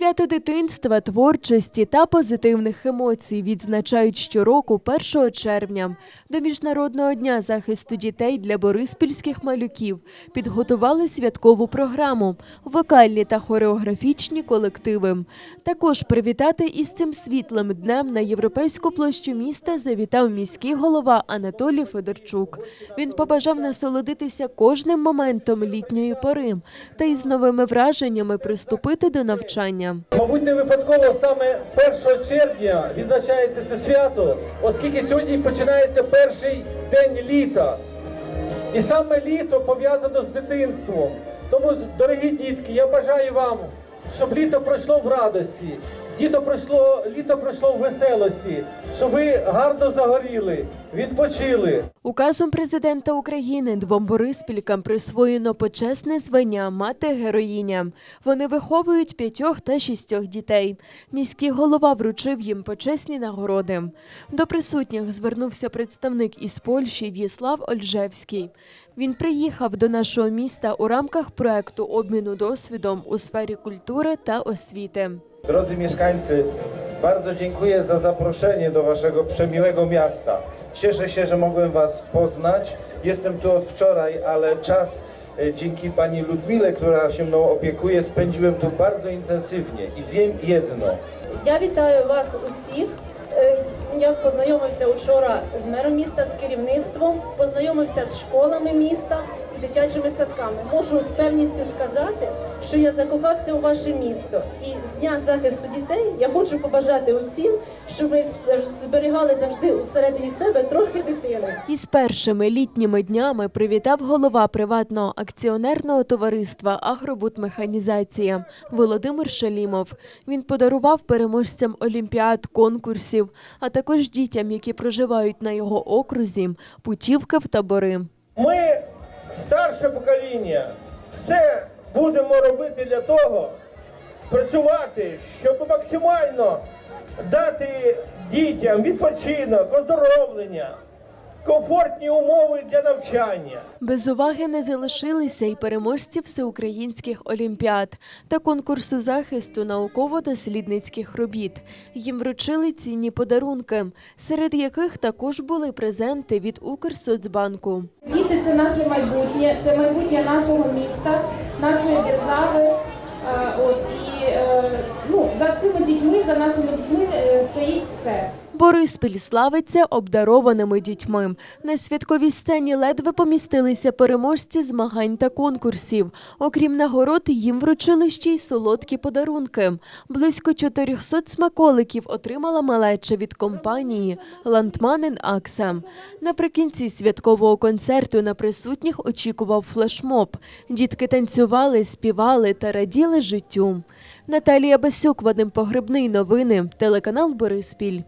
Свято дитинства, творчості та позитивних емоцій відзначають щороку 1 червня. До Міжнародного дня захисту дітей для бориспільських малюків підготували святкову програму, вокальні та хореографічні колективи. Також привітати із цим світлим днем на європейську площу міста завітав міський голова Анатолій Федорчук. Він побажав насолодитися кожним моментом літньої пори та із новими враженнями приступити до навчання. Мабуть, не випадково саме 1 червня відзначається це свято, оскільки сьогодні починається перший день літа. І саме літо пов'язано з дитинством. Тому, дорогі дітки, я бажаю вам, щоб літо пройшло в радості, літо пройшло, літо пройшло в веселості, щоб ви гарно загоріли, відпочили. Указом президента України двом бориспількам присвоєно почесне звання мати героїня. Вони виховують п'ятьох та шістьох дітей. Міський голова вручив їм почесні нагороди. До присутніх звернувся представник із Польщі В'єслав Ольжевський. Він приїхав до нашого міста у рамках проекту обміну досвідом у сфері культури та освіти. Drodzy mieszkańcy, bardzo dziękuję za zaproszenie do waszego przemiłego miasta. Cieszę się, że mogłem was poznać. Jestem tu od wczoraj, ale czas e, dzięki pani Ludmile, która się mną opiekuje, spędziłem tu bardzo intensywnie i wiem jedno. Я вітаю вас усіх. Е, Я познайомився вчора з мером міста, з керівництвом, познайомився з школами міста і дитячими садками. Можу з певністю сказати, що я закохався у ваше місто. І з дня захисту дітей я хочу побажати усім, щоб ми зберігали завжди усередині себе трохи дитини. Із першими літніми днями привітав голова приватного акціонерного товариства Агробудмеханізація Володимир Шалімов. Він подарував переможцям олімпіад, конкурсів, а також дітям, які проживають на його окрузі, путівки в табори. Ми, старше покоління, все будемо робити для того, працювати, щоб максимально дати дітям відпочинок, оздоровлення, комфортні умови для навчання. Без уваги не залишилися й переможці всеукраїнських олімпіад та конкурсу захисту науково-дослідницьких робіт. Їм вручили цінні подарунки, серед яких також були презенти від Укрсоцбанку. Діти це наше майбутнє, це майбутнє нашого міста, нашої держави. Е, От і е, ну за цими дітьми, за нашими дітьми е, стоїть все. Бориспіль славиться обдарованими дітьми. На святковій сцені ледве помістилися переможці змагань та конкурсів. Окрім нагород, їм вручили ще й солодкі подарунки. Близько 400 смаколиків отримала малеча від компанії Ландманен Акса. Наприкінці святкового концерту на присутніх очікував флешмоб. Дітки танцювали, співали та раділи життю. Наталія Басюк, Вадим Погребний. Новини. Телеканал Бориспіль.